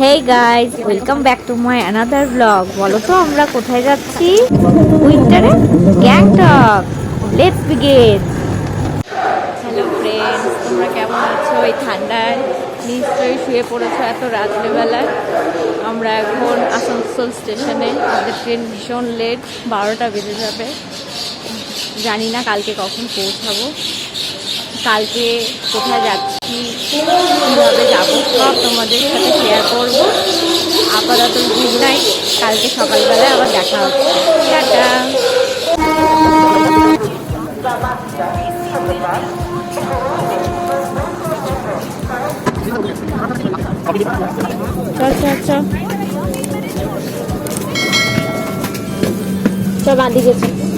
Hey guys welcome back to my another blog বলো তো, আমরা কোথায় যাচ্ছি? উইন্টারে Gangtok let's begin hello friends তোমরা কেমন আছো? এই ঠান্ডায় নিশ্চয়ই শুয়ে পড়েছো এত রাত্রেবেলায়। আমরা এখন আসানসোল স্টেশনে। আমাদের ট্রেন ভীষণ লেট বারোটা বেজে যাবে। জানি না কালকে কখন পৌঁছাবো। কালকে কোথায় যাচ্ছি, কীভাবে যাব, সব তোমাদের সাথে শেয়ার করব। আপাতত গুড নাইট কালকে সকালবেলায় আবার দেখা হচ্ছে। টাটা। চল চল চল। চল বাঁধি গেছে।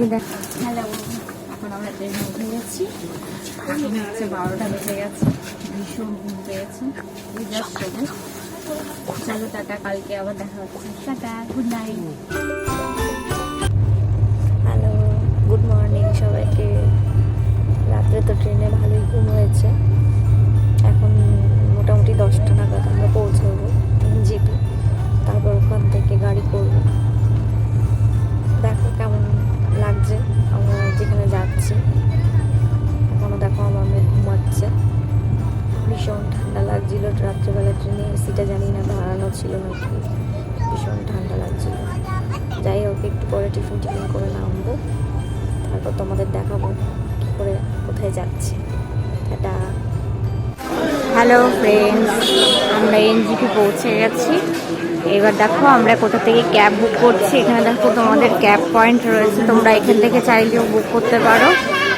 দিকে দেখ। হ্যালো। এখন আমরা ট্রেনে উঠে গেছি। বারোটা বেজে গেছে। ভীষণ ঘুম পেয়েছে। চলো। টাটা। কালকে আবার দেখা হচ্ছে। Tata good night hello friends আমরা এনজিপি পৌঁছে গেছি। এবার দেখো আমরা কোথা থেকে ক্যাব বুক করছি। এখানে দেখো তোমাদের ক্যাব পয়েন্ট রয়েছে। তোমরা এখান থেকে চাইলেও বুক করতে পারো।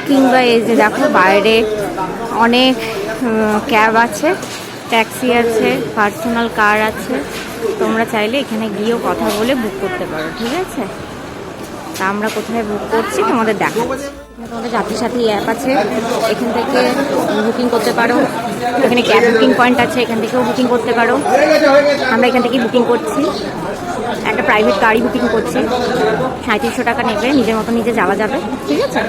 কিংবা এই যে দেখো বাইরে অনেক ক্যাব আছে, ট্যাক্সি আছে পার্সোনাল কার আছে। তোমরা চাইলে এখানে গিয়েও কথা বলে বুক করতে পারো, ঠিক আছে? তা আমরা কোথায় বুক করছি তোমাদের এখানে তোমাদের যাত্রী সাথী অ্যাপ আছে। এখান থেকে বুকিং করতে পারো। এখানে ক্যাব বুকিং পয়েন্ট আছে এখান থেকেও বুকিং করতে পারো। আমরা এখান থেকেই বুকিং করছি। একটা প্রাইভেট গাড়ি বুকিং করছি। সাঁত্রিশশো টাকা নেবে নিজের মতো নিজে যাওয়া যাবে ঠিক আছে?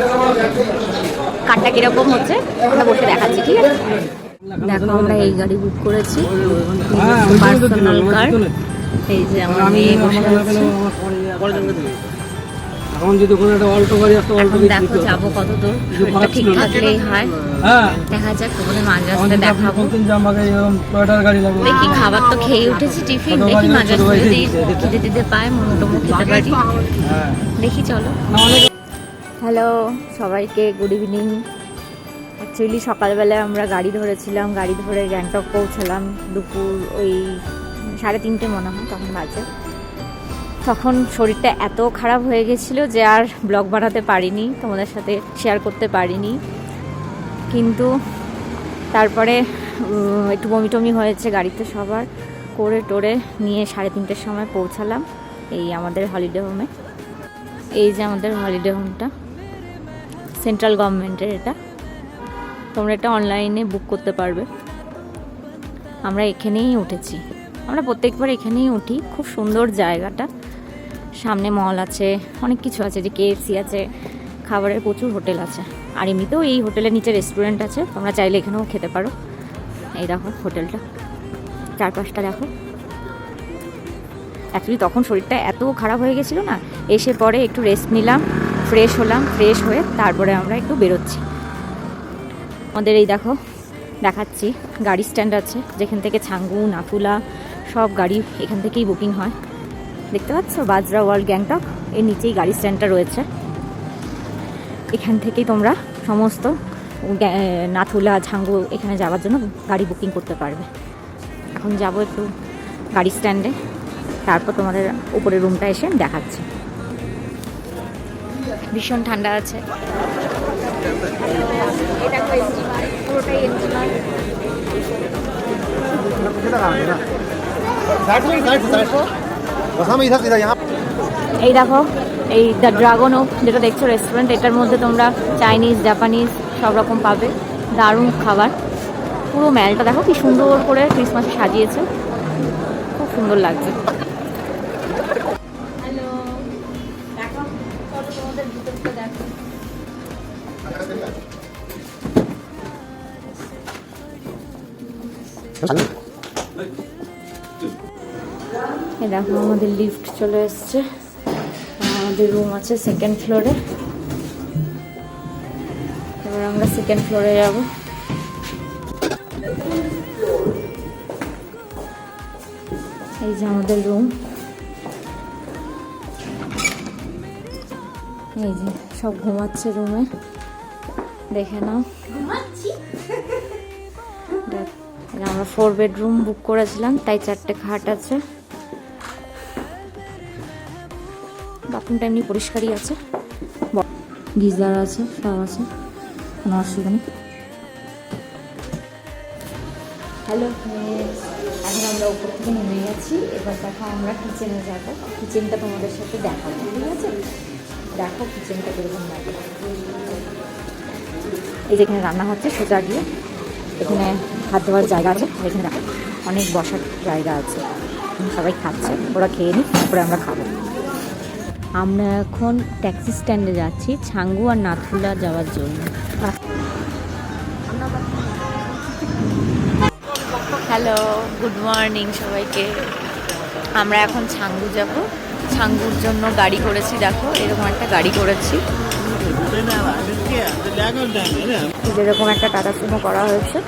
কারটা কীরকম হচ্ছে আমরা বসে দেখাচ্ছি ঠিক আছে? দেখো আমরা এই গাড়ি বুক করেছি। পার্সোনাল কার এই যে আমার মেয়ে বসে আছে। এখন যদি কোনো একটা অল্টো গাড়ি আসতো অল্টো দেখো যাব কত দূর। ঠিক থাকলেই হয়। হ্যাঁ। দেখা যাক তোমাদের মাঝ রাস্তায় দেখাবো। আমাকে এরকম গাড়ি লাগবে। দেখি খাবার তো খেয়ে উঠেছি টিফিন? দেখি মাঝ রাস্তায় যদি খেতে দিতে পায় মোমোটোমো খেতে পারি। হ্যাঁ। দেখি চলো। হ্যালো সবাইকে গুড ইভিনিং। অ্যাকচুয়ালি সকালবেলায় আমরা গাড়ি ধরেছিলাম গাড়ি ধরে গ্যাংটক পৌঁছালাম দুপুর ওই সাড়ে তিনটে মনে হয় তখন বাজে। তখন শরীরটা এত খারাপ হয়ে গেছিল যে আর ব্লগ বানাতে পারিনি, তোমাদের সাথে শেয়ার করতে পারিনি। কিন্তু তারপরে একটু বমি টমি হয়েছে গাড়িতে সবার, করে টোরে নিয়ে সাড়ে তিনটের সময় পৌঁছালাম এই আমাদের হলিডে হোমে এই যে আমাদের হলিডে হোমটা সেন্ট্রাল গভর্নমেন্টের এটা। তোমরা এটা অনলাইনে বুক করতে পারবে। আমরা এখানেই উঠেছি। আমরা প্রত্যেকবার এখানেই উঠি, খুব সুন্দর জায়গাটা। সামনে মল আছে, অনেক কিছু আছে, যে কেএফসি আছে, খাবারের প্রচুর হোটেল আছে। আর এমনিতেও এই হোটেলের নিচে রেস্টুরেন্ট আছে, তোমরা চাইলে এখানেও খেতে পারো। এই দেখো হোটেলটা, চারপাশটা দেখো। অ্যাকচুয়ালি তখন শরীরটা এত খারাপ হয়ে গেছিল না, এসে পরে একটু রেস্ট নিলাম ফ্রেশ হলাম ফ্রেশ হয়ে তারপরে আমরা একটু বেরোচ্ছি। আমাদের এই দেখো, দেখাচ্ছি, গাড়ি স্ট্যান্ড আছে, যেখান থেকে ছাঙ্গু নাথুলা সব গাড়ি এখান থেকেই বুকিং হয়। দেখতে পাচ্ছ? বাজরা ওয়ার্ল্ড গ্যাংটক। এর নিচেই গাড়ি স্ট্যান্ডটা রয়েছে। এখান থেকেই তোমরা সমস্ত নাথুলা ঝাঙ্গু এখানে যাওয়ার জন্য গাড়ি বুকিং করতে পারবে। এখন যাব একটু গাড়ি স্ট্যান্ডে। তারপর তোমাদের উপরে রুমটা এসে দেখাচ্ছি। ভীষণ ঠান্ডা আছে। बस এই দেখো এই দ্য ড্রাগন ওক যেটা দেখছ রেস্টুরেন্ট এটার মধ্যে তোমরা চাইনিজ জাপানিজ সব রকম পাবে। দারুণ খাবার। পুরো ম্যালটা দেখো কি সুন্দর করে ক্রিসমাসে সাজিয়েছে। খুব সুন্দর লাগছে। হ্যালো দেখো আমাদের লিফট চলে এসছে। আমাদের রুম আছে সেকেন্ড ফ্লোরে এবার আমরা সেকেন্ড ফ্লোরে যাব। এই যে আমাদের রুম এই যে সব ঘুমাচ্ছে রুমে দেখে নাও। আমরা ফোর বেডরুম বুক করেছিলাম তাই চারটে খাট আছে। বাথরুমটা এমনি পরিষ্কারই আছে। গিজার আছে সব আছে, কোনো অসুবিধা নেই। হ্যালো এখন আমরা উপর থেকে নেমে গেছি। এবার দেখো আমরা কিচেনে যাব। কিচেনটা তোমাদের সাথে দেখাবো, ঠিক আছে? দেখো কিচেনটা কীরকম লাগে এই যেখানে রান্না হচ্ছে সোজা গিয়ে। এখানে হাত ধোয়ার জায়গা আছে। এখানে অনেক বসার জায়গা আছে। সবাই খাচ্ছে, ওরা খেয়ে নিই তারপরে আমরা খাব। আমরা এখন ট্যাক্সি স্ট্যান্ডে যাচ্ছি ছাঙ্গু আর নাথুলা যাওয়ার জন্য। হ্যালো গুড মর্নিং সবাইকে। আমরা এখন ছাঙ্গু যাব। ছাঙ্গুর জন্য গাড়ি করেছি দেখো এরকম একটা গাড়ি করেছি। যেরকম একটা টাটা সুমো করা হয়েছে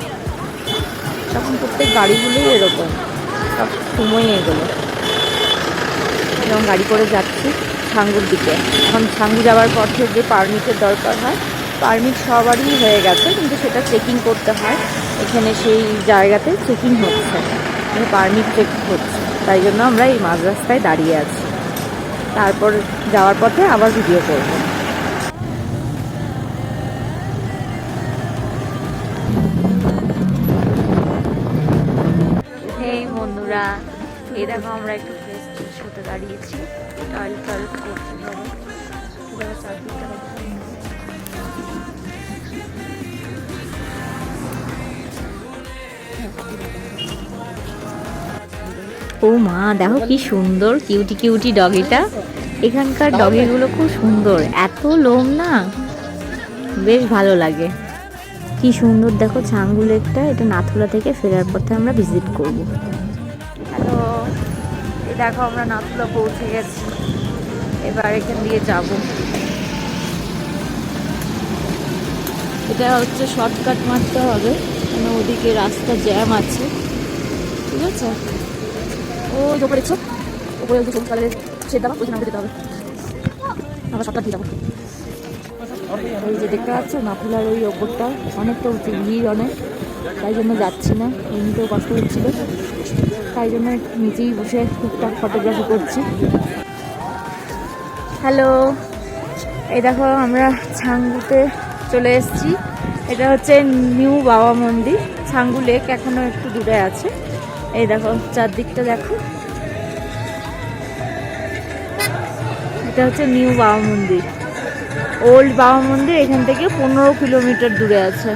তখন প্রত্যেক গাড়িগুলোই এরকম সব সুমোই এগুলো এরকম গাড়ি করে যাচ্ছি। ছাঙ্গুর দিকে। এখন ছাঙ্গু যাওয়ার পথে যে পারমিটের দরকার হয় পারমিট সবারই হয়ে গেছে, কিন্তু সেটা চেকিং করতে হয়। এখানে সেই জায়গাতে চেকিং হচ্ছে মানে পারমিট চেক হচ্ছে। তাই জন্য আমরা এই মাঝ রাস্তায় দাঁড়িয়ে আছি। তারপর যাওয়ার পথে আবার ভিডিও করব। বন্ধুরা, এই দেখো আমরা একটু হতে দাঁড়িয়েছি। টয়লেট টয়লেট করতে দেখো ও মা, দেখো কি সুন্দর কিউটি কিউটি ডগিটা এখানকার ডগিগুলো খুব সুন্দর। এত লোম না? বেশ ভালো লাগে। কি সুন্দর, দেখো ছাঙ্গু লেকটা এটা নাথুলা থেকে ফেরার পথে আমরা ভিজিট করব। দেখো, আমরা নাথুলা পৌঁছে গেছি। এবার এখান দিয়ে যাব। এটা হচ্ছে শর্টকাট মারতে হবে, কেন ওদিকে রাস্তা জ্যাম আছে। ঠিক আছে? ও ওপরে দেখছ? ওপরে ওই যে সবুজ কালারের শেড দেওয়া আমাকে যেতে হবে। আমরা শর্টকাট দিয়ে যাব। এই যে দেখতে পাচ্ছ নাথুলার ওই ওপরটা অনেকটা ভিড় অনেক, তাই জন্য যাচ্ছি না। এমনিতেও কষ্ট হচ্ছিল। তাই জন্য নিজেই বসে টুকটাক ফটোগ্রাফি করছি। হ্যালো এই দেখো, আমরা ছাঙ্গুতে চলে এসেছি। এটা হচ্ছে নিউ বাবা মন্দির। ছাঙ্গু লেক এখনও একটু দূরে আছে। এই দেখো, চারদিকটা দেখো। এটা হচ্ছে নিউ বাবা মন্দির। ওল্ড বাবা মন্দির এখান থেকে পনেরো কিলোমিটার দূরে আছে।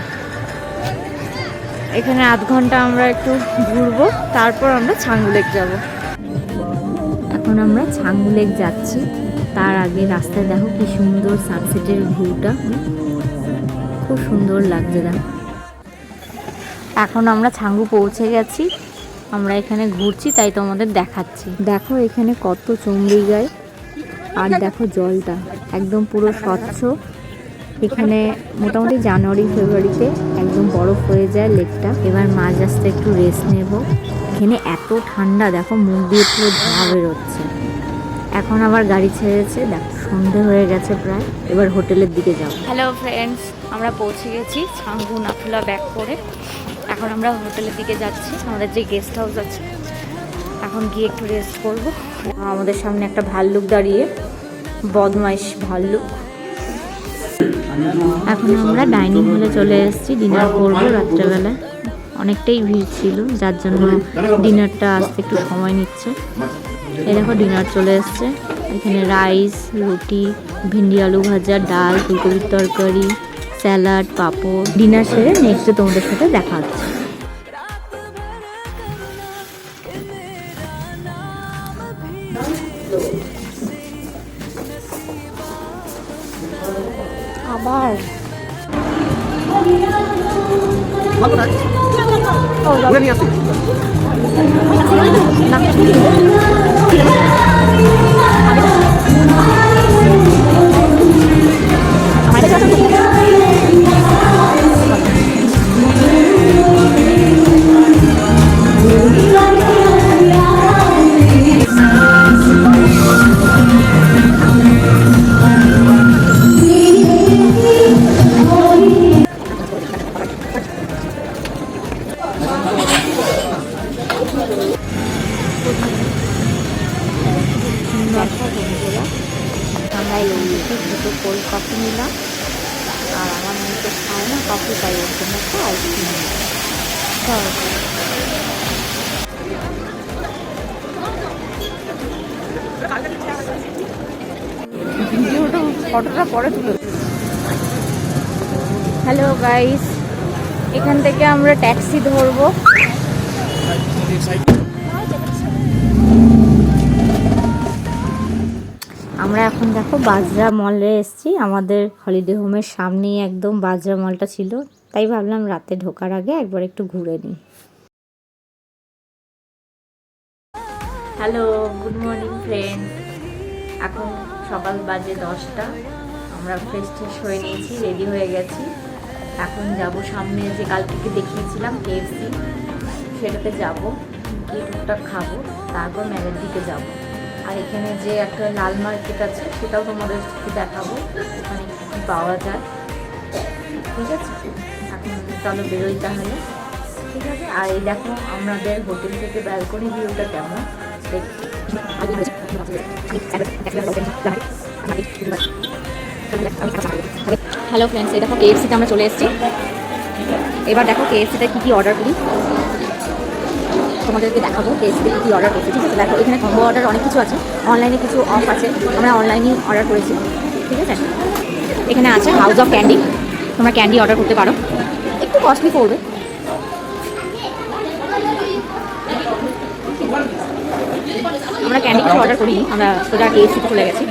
এখানে আধ ঘণ্টা আমরা একটু ঘুরবো, তারপর আমরা ছাঙ্গু লেক যাব। এখন আমরা ছাঙ্গু লেক যাচ্ছি। তার আগে রাস্তায় দেখো কি সুন্দর সানসেটের ভিউটা খুব সুন্দর লাগছে দেখো। এখন আমরা ছাঙ্গু পৌঁছে গেছি। আমরা এখানে ঘুরছি, তাই তোমাদের দেখাচ্ছি। দেখো এখানে কত চুমড়ি গায় আর দেখো জলটা, একদম পুরো স্বচ্ছ। এখানে মোটামুটি জানুয়ারি, ফেব্রুয়ারিতে একদম বরফ হয়ে যায় লেকটা। এবার মাঝ রাস্তায় একটু রেস্ট নেব। এখানে এত ঠান্ডা, দেখো মুখ দিয়ে পুরো ধোঁয়া বেরোচ্ছে। এখন আবার গাড়ি ছেড়েছে, দেখো সন্ধে হয়ে গেছে প্রায়। এবার হোটেলের দিকে যাব। হ্যালো ফ্রেন্ডস আমরা পৌঁছে গেছি ছাঙ্গু নাফুলা ব্যাক করে। এখন আমরা হোটেলের দিকে যাচ্ছি, আমাদের যে গেস্ট হাউস আছে। এখন গিয়ে একটু রেস্ট করব। আমাদের সামনে একটা ভাল্লুক দাঁড়িয়ে, বদমাইশ ভাল্লুক। এখন আমরা ডাইনিং হলে চলে এসেছি ডিনার করব রাত্রেবেলা। অনেকটাই ভিড় ছিল, যার জন্য ডিনারটা আসতে একটু সময় নিচ্ছে। এ দেখো ডিনার চলে এসছে। এখানে রাইস রুটি, ভিন্ডি, আলু ভাজা, ডাল, ফুলকপির তরকারি স্যালাড পাঁপড়। ডিনার সেরে নেক্সটে তোমাদের সাথে দেখা হচ্ছে। এখান থেকে আমরা ট্যাক্সি ধরবো। আমরা এখন দেখো বাজরা মলে এসেছি। আমাদের হলিডে হোমের সামনেই একদম বাজরা মলটা ছিল। তাই ভাবলাম রাতে ঢোকার আগে একবার একটু ঘুরে নিই। হ্যালো গুড মর্নিং ফ্রেন্ড এখন সকাল বাজে দশটা। আমরা ফ্রেশ ট্রেশ হয়ে নিয়েছি রেডি হয়ে গেছি। এখন যাব সামনে যে কালকে দেখিয়েছিলাম কেএফসি সেটাতে যাব, গিয়ে টুকটাক খাব, তারপর মেলের দিকে যাব। আর এখানে যে একটা লাল মার্কেট আছে, সেটাও তোমাদের দেখাবো, ওখানে কী পাওয়া যায়। ঠিক আছে? এখন চলো বেরোই তাহলে। ঠিক আছে? আর এই দেখো, আমাদের হোটেল থেকে ব্যালকনি ভিউটা কেমন? দেখি হ্যালো ফ্রেন্ডস এই দেখো কেএফসিতে আমরা চলে এসেছি। এবার দেখো কেএফসিতে কী কী অর্ডার করি। তোমাদেরকে দেখাবো কেএফসিতে কী কী অর্ডার করছি, ঠিক আছে? দেখো, এখানে কম্বো অর্ডার অনেক কিছু আছে। অনলাইনে কিছু অফ আছে। আমরা অনলাইনেই অর্ডার করেছি, ঠিক আছে? এখানে আছে হাউস অফ ক্যান্ডি তোমরা ক্যান্ডি অর্ডার করতে পারো। একটু কস্টলি পড়বে। আমরা ক্যান্ডি কিছু অর্ডার করিনি, আমরা সোজা কেএফসিতে চলে গেছি।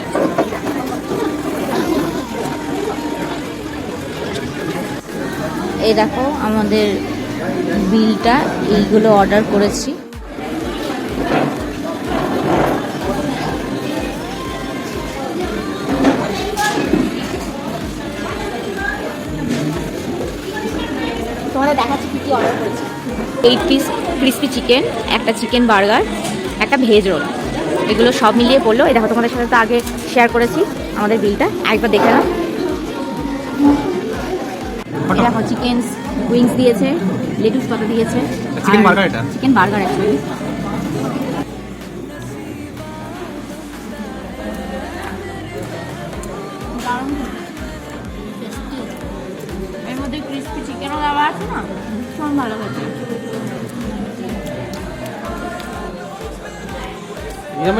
এই দেখো আমাদের বিলটা এইগুলো অর্ডার করেছি। তোমাদের দেখাচ্ছি কী কী অর্ডার করেছি। এইট পিস ক্রিস্পি চিকেন একটা চিকেন বার্গার একটা ভেজ রোল এগুলো সব মিলিয়ে পড়ল এই দেখো তোমাদের সাথে তো আগে শেয়ার করেছি আমাদের বিলটা। একবার দেখে নাও। দেখো চিকেন উইংস দিয়েছে লেটুস পাতা দিয়েছে চিকেন বার্গার এটা? চিকেন বার্গার অ্যাকচুয়ালি এর মধ্যে ক্রিস্পি চিকেনও দেওয়া আছে না? ভীষণ ভালো হয়েছে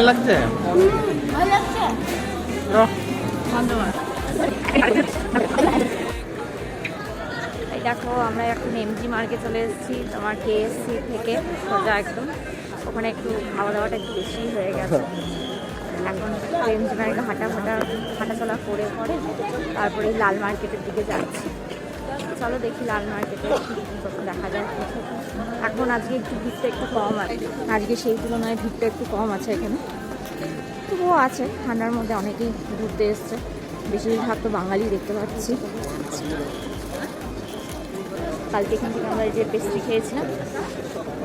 লাগছে? আমরা এখন এমজি মার্কে চলে এসেছি তোমার কেএসসি থেকে সোজা একদম। ওখানে একটু খাওয়া দাওয়াটা একটু বেশি হয়ে গেছে। এখন এমজি মার্কে হাঁটা ফাটা হাঁটাচলা করে পরে তারপরে লাল মার্কেটের দিকে যাচ্ছি। চলো দেখি লাল মার্কেটে দেখা যায়। এখন আজকে একটু ভিড়টা একটু কম আছে। আজকে সেই তুলনায় ভিড়টা একটু কম আছে এখানে। তবুও আছে, ঠান্ডার মধ্যে অনেকেই ঘুরতে এসছে। বেশিরভাগ তো বাঙালি দেখতে পাচ্ছি। কালকে এখান থেকে আমরা এই যে পেস্ট্রি খেয়েছিলাম,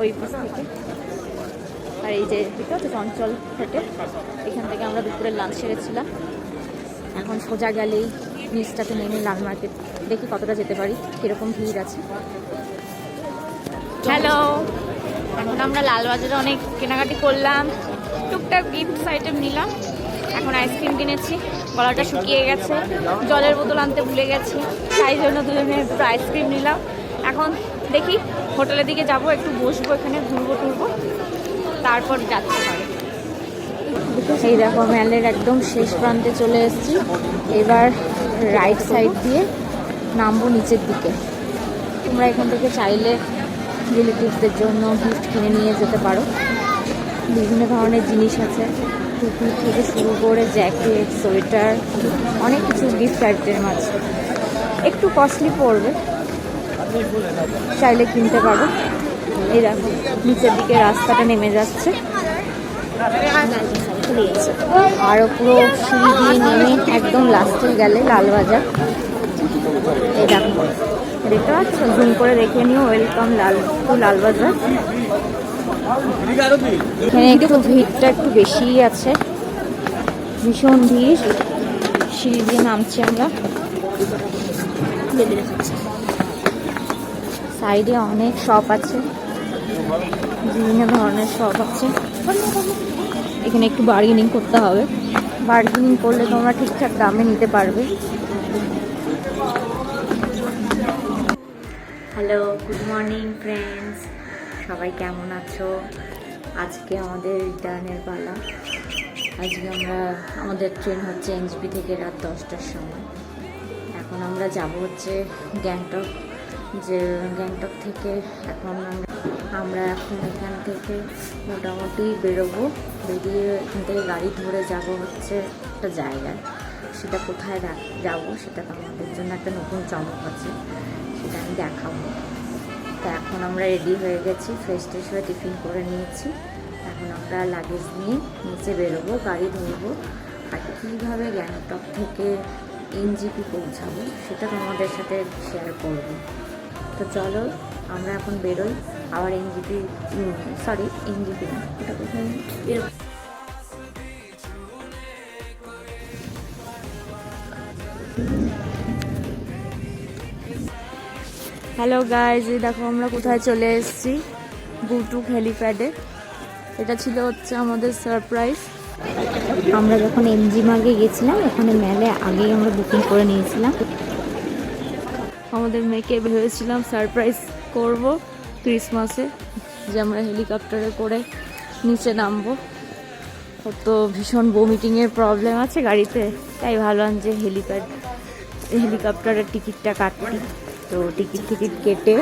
ওই পিস থেকে। আর এই যে দেখতে হচ্ছে চঞ্চল হোটেল এখান থেকে আমরা দুপুরে লাঞ্চ সেরেছিলাম। এখন সোজা গেলেই নিচটাতে নেমে লাল মার্কেট দেখি কতটা যেতে পারি, কীরকম ভিড় আছে। হ্যালো এখন আমরা লালবাজারে অনেক কেনাকাটি করলাম। টুকটাক গিফট আইটেম নিলাম। এখন আইসক্রিম কিনেছি। গলাটা শুকিয়ে গেছে। জলের বোতল আনতে ভুলে গেছি। তাই জন্য দুজনে আইসক্রিম নিলাম। এখন দেখি হোটেলের দিকে যাব, একটু বসবো এখানে, ঘুরবো টুরবো। তারপর যাচ্ছে এই দেখো ম্যালের একদম শেষ প্রান্তে চলে এসেছি। এবার রাইট সাইড দিয়ে নামবো নিচের দিকে। তোমরা এখান থেকে চাইলে রিলেটিভসদের জন্য গিফট কিনে নিয়ে যেতে পারো। বিভিন্ন ধরনের জিনিস আছে। টুপি থেকে শুরু করে জ্যাকেট সোয়েটার অনেক কিছু গিফট আইটেম আছে। একটু কস্টলি পড়বে। চাইলে কিনতে পারো এই দেখো, নিচের দিকে রাস্তাটা নেমে যাচ্ছে। আরও পুরো সিঁড়ি দিয়ে নেমে একদম লাস্টে গেলে লালবাজার। এই দেখো, দেখতে পাচ্ছ? জুম করে দেখে নিও ওয়েলকাম লাল টু লালবাজার। এখানে একটু ভিড়টা একটু বেশিই আছে। ভীষণ ভিড়। সিঁড়ি দিয়ে নামছি আমরা। সাইডে অনেক শপ আছে। বিভিন্ন ধরনের শপ আছে। এখানে একটু বার্গেনিং করতে হবে। বার্গেনিং করলে তোমরা ঠিকঠাক দামে নিতে পারবে। হ্যালো গুড মর্নিং ফ্রেন্ডস সবাই কেমন আছো? আজকে আমাদের রিটার্নের পালা। আজকে আমরা, আমাদের ট্রেন হচ্ছে এনজিপি থেকে রাত দশটার সময়। এখন আমরা যাব হচ্ছে গ্যাংটক যে গ্যাংটক থেকে এখন আমরা এখন এখান থেকে মোটামুটি বেরোবো। বেরিয়ে এখান থেকে গাড়ি ধরে যাব হচ্ছে একটা জায়গায়। সেটা কোথায় যাব সেটা আমাদের জন্য একটা নতুন চমক আছে। সেটা আমি দেখাবো। তো এখন আমরা রেডি হয়ে গেছি ফ্রেশ ট্রেশ হয়ে টিফিন করে নিয়েছি। এখন আমরা লাগেজ নিয়ে নিচে বেরোবো, গাড়ি ধরবো। আর কীভাবে গ্যাংটক থেকে এনজিপি পৌঁছাবো সেটা তোমাদের সাথে শেয়ার করব। তো চলো, আমরা এখন বেরোই। আবার এনজিপি সরি এনজিপি না, এটা কোথায়? হ্যালো গাইজ দেখো আমরা কোথায় চলে এসেছি? বুটুক হেলিপ্যাডে। এটা ছিল হচ্ছে আমাদের সারপ্রাইজ আমরা যখন এমজি মার্গে গেছিলাম, ওখানে মেলে আগেই আমরা বুকিং করে নিয়েছিলাম। আমাদের মেয়েকে ভেবেছিলাম সারপ্রাইজ করব ক্রিসমাসে যে আমরা হেলিকপ্টারে করে নিচে নামবো। ওর তো ভীষণ বমিটিংয়ের প্রবলেম আছে গাড়িতে। তাই ভাবলাম যে হেলিপ্যাড হেলিকপ্টারের টিকিটটা কাটতি। তো টিকিট টিকিট কেটে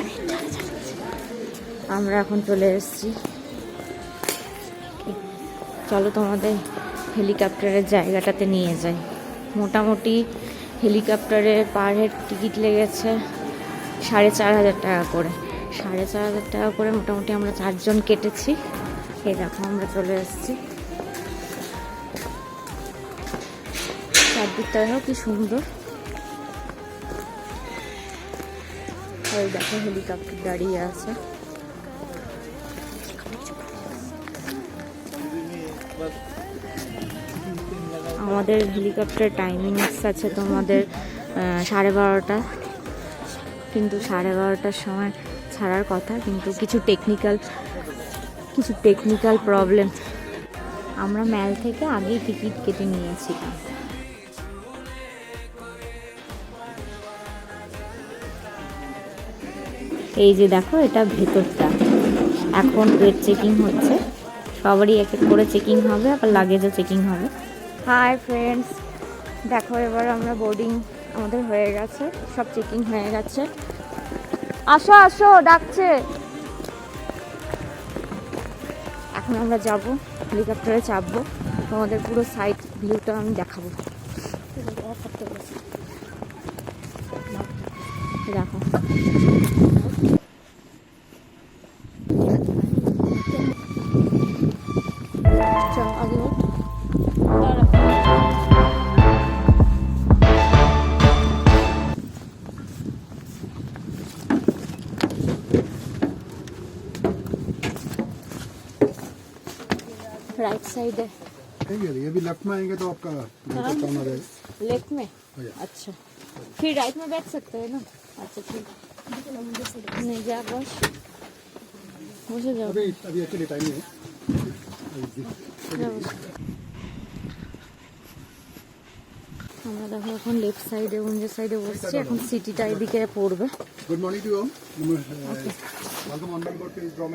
আমরা এখন চলে এসেছি। চলো তোমাদের হেলিকপ্টারের জায়গাটাতে নিয়ে যাই। মোটামুটি হেলিকপ্টারে পার হেড টিকিট লেগেছে সাড়ে চার হাজার টাকা করে। সাড়ে চার হাজার টাকা করে মোটামুটি আমরা চারজন কেটেছি। এই দেখো, আমরা চলে এসেছি চারদিকটা দেখো কি সুন্দর। ওই দেখো, হেলিকপ্টার দাঁড়িয়ে আছে। আমাদের হেলিকপ্টার টাইমিংস আছে তোমাদের সাড়ে বারোটা। কিন্তু সাড়ে বারোটার সময় ছাড়ার কথা, কিন্তু কিছু টেকনিক্যাল কিছু টেকনিক্যাল প্রবলেম আমরা ম্যাল থেকে আগেই টিকিট কেটে নিয়েছিলাম। এই যে দেখো, এটা ভেতরটা। এখন ওয়েট চেকিং হচ্ছে। সবারই এক এক করে চেকিং হবে, আবার লাগেজও চেকিং হবে। হাই ফ্রেন্ডস দেখো, এবার আমরা বোর্ডিং আমাদের হয়ে গেছে। সব চেকিং হয়ে গেছে। আসো আসো, ডাকছে। এখন আমরা যাব হেলিকপ্টারে চাপবো। তোমাদের পুরো সাইড ভিউটা আমি দেখাবো। साइड है ठीक है ये भी लेफ्ट में आएंगे तो आपका नीचे कॉर्नर है लेफ्ट में हो गया। अच्छा फिर राइट में बैठ सकते हैं ना अच्छा ठीक नहीं जा बस বসে যাও अभी अभी एक्चुअली टाइम नहीं है যা বসে। আমরা দেখো এখন লেফট সাইডে উঞ্জের সাইডে বসছি এখন সিটিটা এদিকে পড়বে good morning to you welcome on board please draw